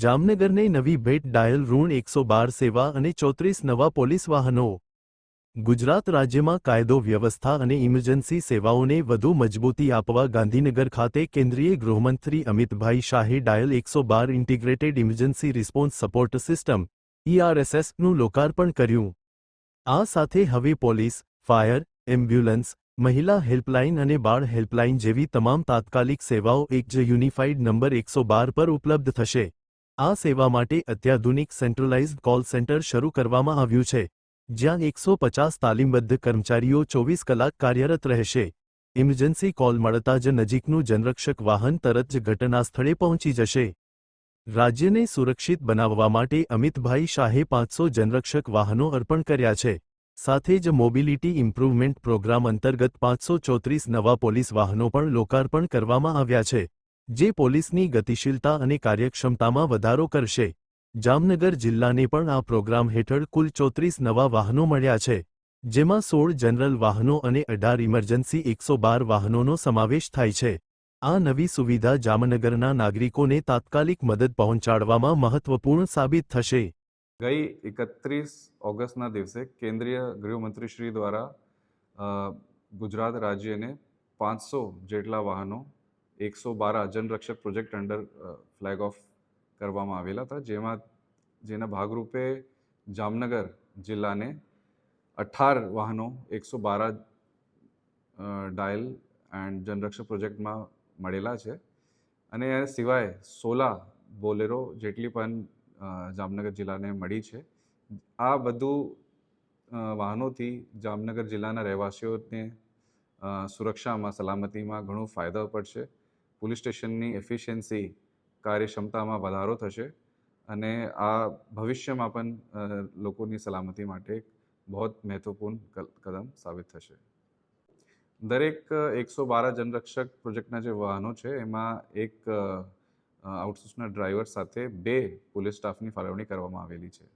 જામનગરને નવી ભેટ ડાયલ ઋણ એકસો બાર સેવા અને ચોત્રીસ નવા પોલીસ વાહનો. ગુજરાત રાજ્યમાં કાયદો વ્યવસ્થા અને ઇમરજન્સી સેવાઓને વધુ મજબૂતી આપવા ગાંધીનગર ખાતે કેન્દ્રીય ગૃહમંત્રી અમિતભાઈ શાહે ડાયલ એકસો બાર integrated emergency response support system, ઈઆરએસએસનું લોકાર્પણ કર્યું. આ સાથે હવે પોલીસ, ફાયર, એમ્બ્યુલન્સ, મહિલા હેલ્પલાઇન અને બાળ હેલ્પલાઇન જેવી તમામ તાત્કાલિક સેવાઓ એક જ યુનિફાઇડ નંબર એકસો બાર પર ઉપલબ્ધ થશે. આ સેવા માટે અત્યાધુનિક સેન્ટ્રલાઇઝ્ડ કોલ સેન્ટર શરૂ કરવામાં આવ્યું છે, જ્યાં એકસો પચાસ તાલીમબદ્ધ કર્મચારીઓ ચોવીસ કલાક કાર્યરત રહેશે. ઇમરજન્સી કોલ મળતા જ નજીકનું જનરક્ષક વાહન તરત જ ઘટના સ્થળે પહોંચી જશે. રાજ્યને સુરક્ષિત બનાવવા માટે અમિતભાઈ શાહે પાંચસો જનરક્ષક વાહનો અર્પણ કર્યા છે, સાથે જ મોબિલિટી ઇમ્પ્રુવમેન્ટ પ્રોગ્રામ અંતર્ગત પાંચસો ચોત્રીસ નવા પોલીસ વાહનો પણ લોકાર્પણ કરવામાં આવ્યા છે. જે પોલીસની ગતિશીલતા અને કાર્યક્ષમતામાં વધારો કરશે. જામનગર જિલ્લાને પણ આ પ્રોગ્રામ હેઠળ કુલ ચોત્રીસ નવા વાહનો મળ્યા છે, જેમાં સોળ જનરલ વાહનો અને અઢાર ઇમરજન્સી એકસો બાર વાહનોનો સમાવેશ થાય છે. આ નવી સુવિધા જામનગરના નાગરિકોને તાત્કાલિક મદદ પહોંચાડવામાં મહત્વપૂર્ણ સાબિત થશે. ગઈ એકત્રીસ ઓગસ્ટના દિવસે કેન્દ્રીય ગૃહમંત્રી શ્રી દ્વારા ગુજરાત રાજ્યને પાંચસો જેટલા વાહનો એકસો બારા Janrakshak project under flag off કરવામાં આવેલા હતા. જેમાં, જેના ભાગરૂપે જામનગર જિલ્લાને અઠાર વાહનો એકસો બારા ડાયલ એન્ડ જનરક્ષક પ્રોજેક્ટમાં મળેલા છે. અને એ સિવાય સોલા બોલેરો જેટલી પણ જામનગર જિલ્લાને મળી છે. આ બધું વાહનોથી જામનગર જિલ્લાના રહેવાસીઓને સુરક્ષામાં, સલામતીમાં ઘણો ફાયદો પડશે. પોલીસ સ્ટેશનની એફિશિયન્સી કાર્યક્ષમતામાં વધારો થશે અને આ ભવિષ્યમાં પણ લોકોની સલામતી માટે એક બહુ મહત્વપૂર્ણ કદમ સાબિત થશે. દરેક એકસો બાર જનરક્ષક પ્રોજેક્ટના જે વાહનો છે, એમાં એક આઉટસોર્સના ડ્રાઈવર સાથે બે પોલીસ સ્ટાફની ફાળવણી કરવામાં આવેલી છે.